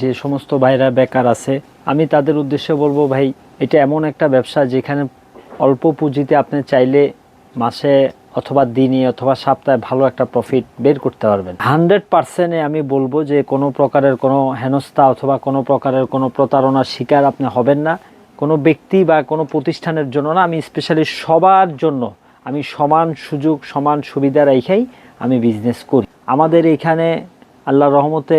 যে সমস্ত ভাইরা বেকার আছে, আমি তাদের উদ্দেশ্যে বলব, ভাই, এটা এমন একটা ব্যবসা যেখানে অল্প পুঁজিতে আপনি চাইলে মাসে অথবা দিনে অথবা সপ্তাহে ভালো একটা প্রফিট বের করতে পারবেন। হান্ড্রেড পার্সেন্টে আমি বলব যে কোনো প্রকারের কোনো হেনস্থা অথবা কোনো প্রকারের কোনো প্রতারণার শিকার আপনি হবেন না। কোনো ব্যক্তি বা কোনো প্রতিষ্ঠানের জন্য না, আমি স্পেশালি সবার জন্য আমি সমান সুযোগ, সমান সুবিধা রেখেই আমি বিজনেস করি। আমাদের এখানে আল্লাহ রহমতে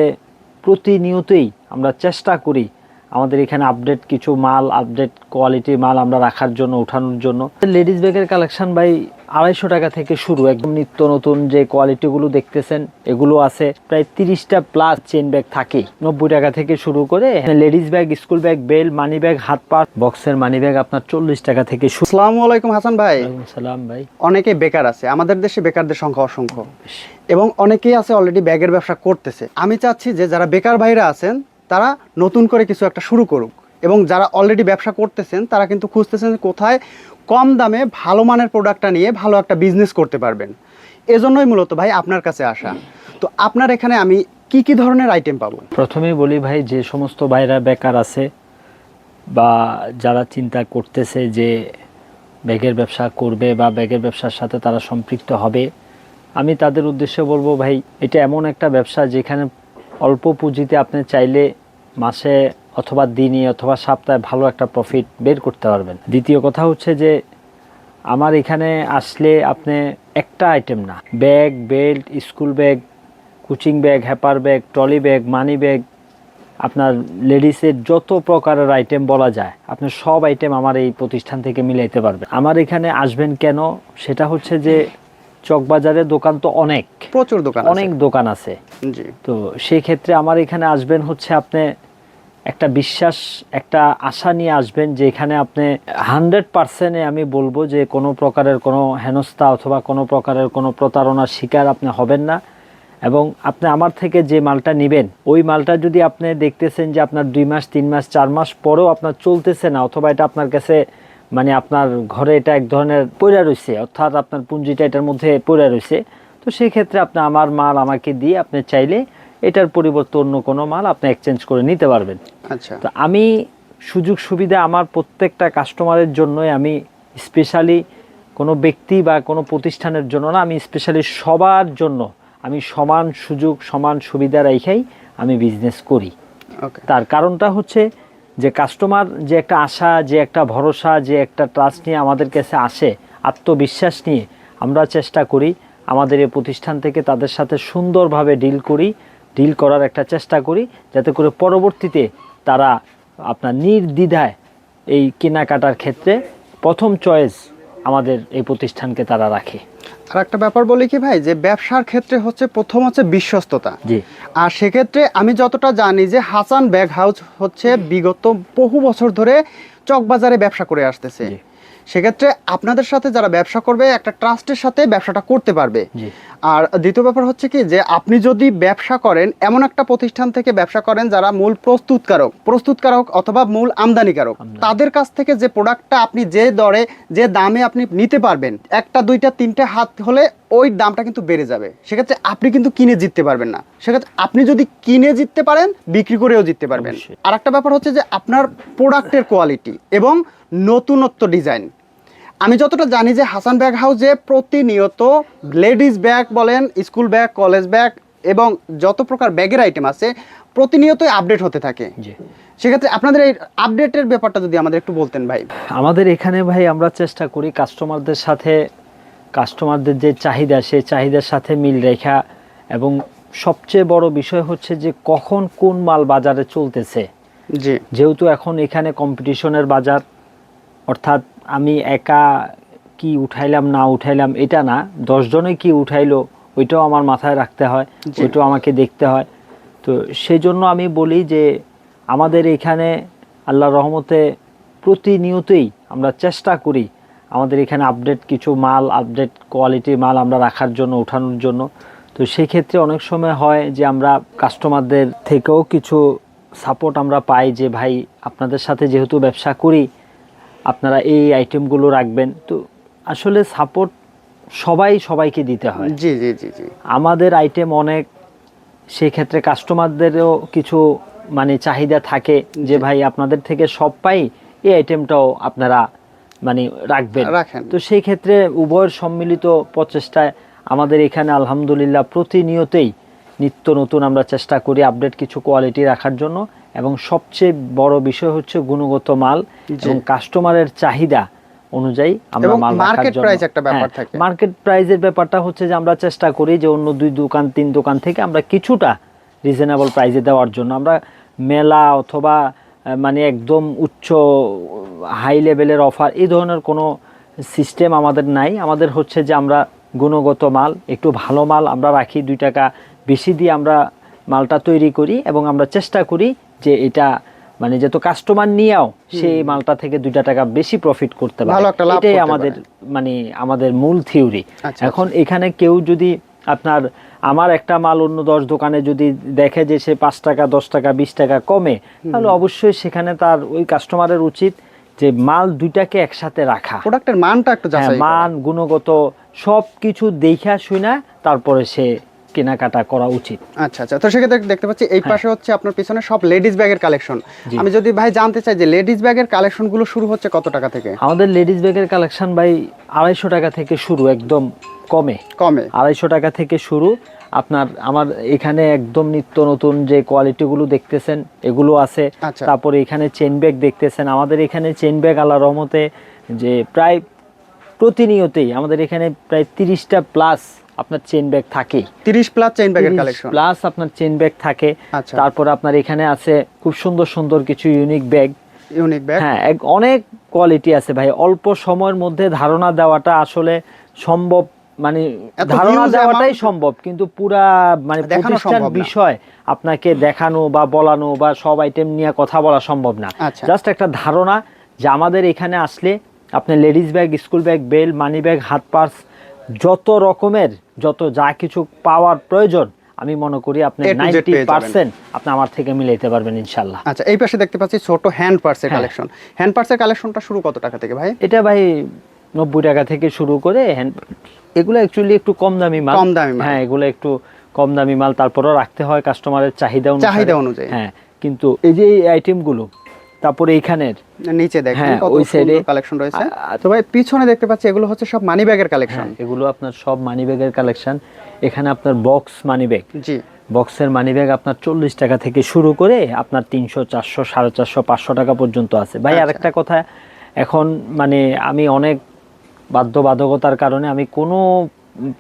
প্রতিনিয়তই আমরা চেষ্টা করি আমাদের এখানে আপডেট কিছু মাল আপডেট কোয়ালিটির মাল আমরা রাখার জন্য ওঠানোর জন্য। লেডিস ব্যাগের কালেকশন ভাই আড়াইশো টাকা থেকে শুরু। একদম নিত্য নতুন যে কোয়ালিটিগুলো দেখতেছেন এগুলো আছে। প্রায় তিরিশটা প্লাস চেন ব্যাগ থাকে নব্বই টাকা থেকে শুরু করে ladies bag school bag belt money bag হাত পা বক্সের মানি ব্যাগ আপনার চল্লিশ টাকা থেকে শুরু। আসসালামু আলাইকুম হাসান ভাই। সালাম ভাই। অনেকে বেকার আছে। আমাদের দেশে বেকারদের সংখ্যা অসংখ্য। এবং অনেকেই আছে অলরেডি ব্যাগের ব্যবসা করতেছে। আমি চাচ্ছি যে যারা বেকার ভাইরা আছেন তারা নতুন করে কিছু একটা শুরু করুক। এবং যারা অলরেডি ব্যবসা করতেছেন তারা কিন্তু খুঁজতেছেন কোথায় কম দামে ভালো মানের প্রোডাক্টটা নিয়ে ভালো একটা বিজনেস করতে পারবেন। এজন্যই মূলত ভাই আপনার কাছে আসা। তো আপনার এখানে আমি কি কি ধরনের আইটেম পাবো? প্রথমেই বলি ভাই, যে সমস্ত ভাইরা বেকার আছে বা যারা চিন্তা করতেছে যে ব্যাগের ব্যবসা করবে বা ব্যাগের ব্যবসার সাথে তারা সম্পৃক্ত হবে, আমি তাদের উদ্দেশ্যে বলব ভাই, এটা এমন একটা ব্যবসা যেখানে অল্প পুঁজিতে আপনি চাইলে মাসে অথবা দিনে অথবা সপ্তাহে ভালো একটা প্রফিট বের করতে পারবেন। দ্বিতীয় কথা হচ্ছে যে আমার এখানে আসলে আপনি একটা আইটেম না। Bag belt school bag coaching bag হ্যাপার bag trolley bag money bag আপনার লেডিসের যত প্রকারের আইটেম বলা যায় আপনি সব আইটেম আমার এই প্রতিষ্ঠান থেকে মিলাইতে পারবেন। আমার এখানে আসবেন কেন? সেটা হচ্ছে যে চকবাজারে দোকান তো অনেক। প্রচুর দোকান অনেক দোকান আছে। তো সেই ক্ষেত্রে আমার এখানে আসবেন হচ্ছে আপনি একটা বিশ্বাস, একটা আশা নিয়ে আসবেন যে এখানে আপনি হান্ড্রেড পার্সেন্টে আমি বলব যে কোনো প্রকারের কোনো হেনস্থা অথবা কোনো প্রকারের কোনো প্রতারণার শিকার আপনি হবেন না। এবং আপনি আমার থেকে যে মালটা নেবেন, ওই মালটা যদি আপনি দেখতেছেন যে আপনার দুই মাস, তিন মাস, চার মাস পরেও আপনার চলতেছে না অথবা এটা আপনার কাছে মানে আপনার ঘরে এটা এক ধরনের পড়ে রয়েছে অর্থাৎ আপনার পুঁজিটা এটার মধ্যে পড়ে রয়েছে তো সেই ক্ষেত্রে আপনি আমার মাল আমাকে দিয়ে আপনি চাইলে এটার পরিবর্তে অন্য কোনো মাল আপনি এক্সচেঞ্জ করে নিতে পারবেন। আচ্ছা। তো আমি সুযোগ সুবিধা আমার প্রত্যেকটা কাস্টমারের জন্যই আমি স্পেশালি কোনো ব্যক্তি বা কোনো প্রতিষ্ঠানের জন্য না আমি স্পেশালি সবার জন্য আমি সমান সুযোগ সমান সুবিধা রেখেই আমি বিজনেস করি। তার কারণটা হচ্ছে যে কাস্টমার যে একটা আশা যে একটা ভরসা যে একটা ট্রাস্ট নিয়ে আমাদের কাছে আসে আত্মবিশ্বাস নিয়ে আমরা চেষ্টা করি আমাদের এই প্রতিষ্ঠান থেকে তাদের সাথে সুন্দরভাবে ডিল করি ডিল করার একটা চেষ্টা করি যাতে করে পরবর্তীতে তারা আপনার নির্দ্বিধায় এই কেনাকাটার ক্ষেত্রে প্রথম চয়েস আমাদের এই প্রতিষ্ঠানকে তারা রাখে। আর একটা ব্যাপার বলি কি ভাই যে ব্যবসার ক্ষেত্রে হচ্ছে প্রথম হচ্ছে বিশ্বস্ততা। জি। আর সেক্ষেত্রে আমি যতটা জানি যে হাসান ব্যাগ হাউস হচ্ছে বিগত বহু বছর ধরে চকবাজারে ব্যবসা করে আসতেছে। সেক্ষেত্রে আপনাদের সাথে যারা ব্যবসা করবে একটা ট্রাস্টের সাথে ব্যবসাটা করতে পারবে। আর দ্বিতীয় ব্যাপার হচ্ছে কি যে আপনি যদি ব্যবসা করেন এমন একটা প্রতিষ্ঠান থেকে ব্যবসা করেন যারা মূল প্রস্তুতকারক প্রস্তুতকারক অথবা মূল আমদানিকারক তাদের কাছ থেকে যে প্রোডাক্টটা আপনি যে দরে যে দামে আপনি নিতে পারবেন একটা দুইটা তিনটে হাত হলে ওই দামটা কিন্তু বেড়ে যাবে। সেক্ষেত্রে আপনি কিন্তু কিনে জিততে পারবেন না। সেক্ষেত্রে আপনি যদি কিনে জিততে পারেন বিক্রি করেও জিততে পারবেন। আর একটা ব্যাপার হচ্ছে যে আপনার প্রোডাক্টের কোয়ালিটি এবং নতুনত্ব ডিজাইন। আমি যতটা জানি যে হাসান ব্যাগ হাউসে প্রতিনিয়ত লেডিস ব্যাগ বলেন স্কুল ব্যাগ কলেজ ব্যাগ এবং যত প্রকার ব্যাগের আইটেম আছে প্রতিনিয়তই আপডেট হতে থাকে। সেক্ষেত্রে আপনাদের এই আপডেটের ব্যাপারটা যদি আমাদের একটু বলতেন ভাই। আমাদের এখানে ভাই আমরা চেষ্টা করি কাস্টমারদের সাথে কাস্টমারদের যে চাহিদা সেই চাহিদার সাথে মিল রেখা এবং সবচেয়ে বড় বিষয় হচ্ছে যে কখন কোন মাল বাজারে চলতেছে। যেহেতু এখন এখানে কম্পিটিশনের বাজার অর্থাৎ আমি একা কি উঠাইলাম না উঠাইলাম এটা না দশজনে কি উঠাইলো ওইটাও আমার মাথায় রাখতে হয়। ওইটাও আমাকে দেখতে হয়। তো সেই জন্য আমি বলি যে আমাদের এখানে আল্লাহ রহমতে প্রতিনিয়তই আমরা চেষ্টা করি আমাদের এখানে আপডেট কিছু মাল আপডেট কোয়ালিটির মাল আমরা রাখার জন্য ওঠানোর জন্য। তো সেই ক্ষেত্রে অনেক সময় হয় যে আমরা কাস্টমারদের থেকেও কিছু সাপোর্ট আমরা পাই যে ভাই আপনাদের সাথে যেহেতু ব্যবসা করি আপনারা এই আইটেমগুলো রাখবেন। তো আসলে সাপোর্ট সবাই সবাইকে দিতে হয়। জি জি জি জি। আমাদের আইটেম অনেক সেক্ষেত্রে কাস্টমারদেরও কিছু মানে চাহিদা থাকে যে ভাই আপনাদের থেকে সব পাই এই আইটেমটাও আপনারা মানে রাখবেন। তো সেই ক্ষেত্রে উভয়ের সম্মিলিত প্রচেষ্টায় আমাদের এখানে আলহামদুলিল্লাহ প্রতিনিয়তই নিত্য নতুন আমরা চেষ্টা করি আপডেট কিছু কোয়ালিটি রাখার জন্য। এবং সবচেয়ে বড় বিষয় হচ্ছে গুণগত মাল এবং কাস্টমারের চাহিদা অনুযায়ী আমরা মাল জন্য। price একটা ব্যাপার হ্যাঁ, থাকে। মার্কেট প্রাইজের ব্যাপারটা হচ্ছে যে আমরা চেষ্টা করি যে অন্য দুই দোকান তিন দোকান থেকে আমরা কিছুটা রিজনেবল প্রাইজে দেওয়ার জন্য। আমরা মেলা অথবা মানে একদম উচ্চ হাই লেভেলের অফার এই ধরনের কোনো সিস্টেম আমাদের নাই। আমাদের হচ্ছে যে আমরা গুণগত মাল একটু ভালো মাল আমরা রাখি দুই টাকা বেশি দিয়ে আমরা মালটা তৈরি করি এবং আমরা চেষ্টা করি যে এটা মানে যত কাস্টমার নিয়েও সেই মালটা থেকে দুইটা টাকা বেশি প্রফিট করতে পারে। এটাই আমাদের মানে আমাদের মূল থিওরি আচ্ছা, এখন এখানে কেউ যদি আপনার আমার একটা মাল অন্য দশ দোকানে যদি দেখে যে সে পাঁচ টাকা দশ টাকা বিশ টাকা কমে তাহলে অবশ্যই সেখানে তার ওই কাস্টমারের উচিত যে মাল দুইটাকে একসাথে রাখা। প্রোডাক্টের মানটা একটু হ্যাঁ, যাচাই মান গুণগত সব কিছু দেখা শুনা তারপরে সে কেনাকাটা করা উচিত। আচ্ছা আচ্ছা। তো সেক্ষেত্রে দেখতে পাচ্ছি এই পাশে হচ্ছে আপনার পিছনে সব লেডিস ব্যাগের কালেকশন। আমি যদি ভাই জানতে চাই যে লেডিস ব্যাগের কালেকশনগুলো শুরু হচ্ছে কত টাকা থেকে? আমাদের লেডিস ব্যাগের কালেকশন ভাই আড়াইশো টাকা থেকে শুরু একদম কমে। কমে। আড়াইশো টাকা থেকে শুরু। আপনার আমার এখানে একদম নিত্য নতুন যে কোয়ালিটিগুলো দেখতেছেন এগুলো আছে। আচ্ছা। তারপরে এখানে চেন ব্যাগ দেখতেছেন। আমাদের এখানে চেন ব্যাগ আল্লাহ রহমতে যে প্রায় প্রতিনিয়তই আমাদের এখানে প্রায় তিরিশটা প্লাস আপনার চেন ব্যাগ থাকেই 30 প্লাস চেইন ব্যাগের কালেকশন প্লাস আপনার চেন ব্যাগ থাকে। আচ্ছা। তারপর আপনার এখানে আছে খুব সুন্দর সুন্দর কিছু ইউনিক ব্যাগ ইউনিক ব্যাগ হ্যাঁ অনেক কোয়ালিটি আছে ভাই। অল্প সময়ের মধ্যে ধারণা দেওয়াটা আসলে সম্ভব মানে ধারণা দেওয়াটাই সম্ভব কিন্তু পুরা মানে প্রতিষ্ঠান বিষয় আপনাকে দেখানো বা বলানো বা সব আইটেম নিয়ে কথা বলা সম্ভব না আচ্ছা। জাস্ট একটা ধারণা যে আমাদের এখানে আসলে আপনি ladies bag school bag belt money bag হাত পার্স যত রকমের যত যা কিছু পাওয়ার প্রয়োজন আমি মনে করি আপনি A to Z নাইনটি পেয়ে যাবেন। পার্সেন্ট আপনি আমার থেকে মিলাইতে পারবেন ইনশাল্লাহ আচ্ছা এই পাশে দেখতে পাচ্ছি ছোট হ্যান্ড পার্সের। কালেকশন হ্যান্ড পার্সের কালেকশনটা শুরু কত টাকা থেকে ভাই এটা ভাই নব্বই টাকা থেকে শুরু করে হ্যান্ড এগুলো অ্যাকচুয়ালি একটু কম দামি মাল কম দামি। হ্যাঁ এগুলো একটু কম দামি মাল তারপরেও রাখতে হয় কাস্টমারের চাহিদা অনুসারে। চাহিদা অনুযায়ী। হ্যাঁ কিন্তু এই যে এই আইটেমগুলো তারপরে এইখানের নিচে দেখেন হ্যাঁ, কত সুন্দর কালেকশন রয়েছে তো ভাই পিছনে দেখতে পাচ্ছি এগুলো হচ্ছে সব মানি ব্যাগের কালেকশন এগুলো আপনার সব মানি ব্যাগের কালেকশন এখানে আপনার বক্স মানি ব্যাগ জি বক্সের মানি ব্যাগ আপনার চল্লিশ টাকা থেকে শুরু করে আপনার তিনশো চারশো সাড়ে চারশো পাঁচশো টাকা পর্যন্ত আছে ভাই আচ্ছা। আরেকটা কথা এখন মানে আমি অনেক বাধ্যবাধকতার কারণে আমি কোনো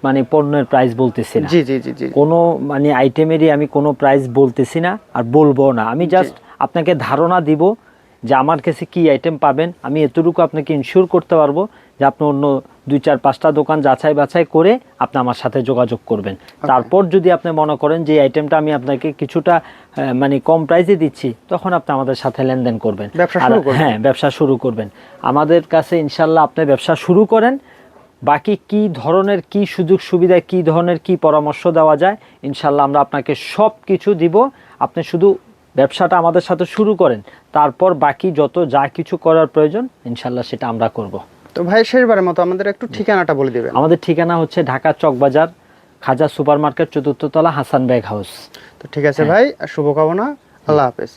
মানে পণ্যের প্রাইস বলতেছি না। জি জি জি জি। কোনো মানে আইটেমেরই আমি কোনো প্রাইস বলতেছি না আর বলব না। আমি জাস্ট আপনাকে ধারণা দিব যে আমার কাছে কি আইটেম পাবেন। আমি এতটুকু আপনাকে ইনশিওর করতে পারব যে আপনি অন্য দুই চার পাঁচটা দোকান যাচাই বাছাই করে আপনি আমার সাথে যোগাযোগ করবেন। তারপর যদি আপনি মনে করেন যে আইটেমটা আমি আপনাকে কিছুটা মানে কম প্রাইসে দিচ্ছি তখন আপনি আমাদের সাথে লেনদেন করবেন। হ্যাঁ ব্যবসা শুরু করবেন। আমাদের কাছে ইনশাল্লাহ আপনি ব্যবসা শুরু করেন। বাকি কি ধরনের কি সুযোগ সুবিধা কি ধরনের কি পরামর্শ দেওয়া যায় ইনশাল্লাহ আমরা আপনাকে সব কিছু দিব। আপনি শুধু ব্যবসাটা আমাদের সাথে শুরু করেন। তারপর বাকি যত যা কিছু করার প্রয়োজন ইনশাল্লাহ সেটা আমরা করব। তো ভাই শেষবারের মতো আমাদের একটু ঠিকানাটা বলে দেবেন। আমাদের ঠিকানা হচ্ছে ঢাকা চকবাজার খাজা সুপার মার্কেট চতুর্থ তলা হাসান ব্যাগ হাউস। তো ঠিক আছে ভাই শুভকামনা আল্লাহ হাফেজ।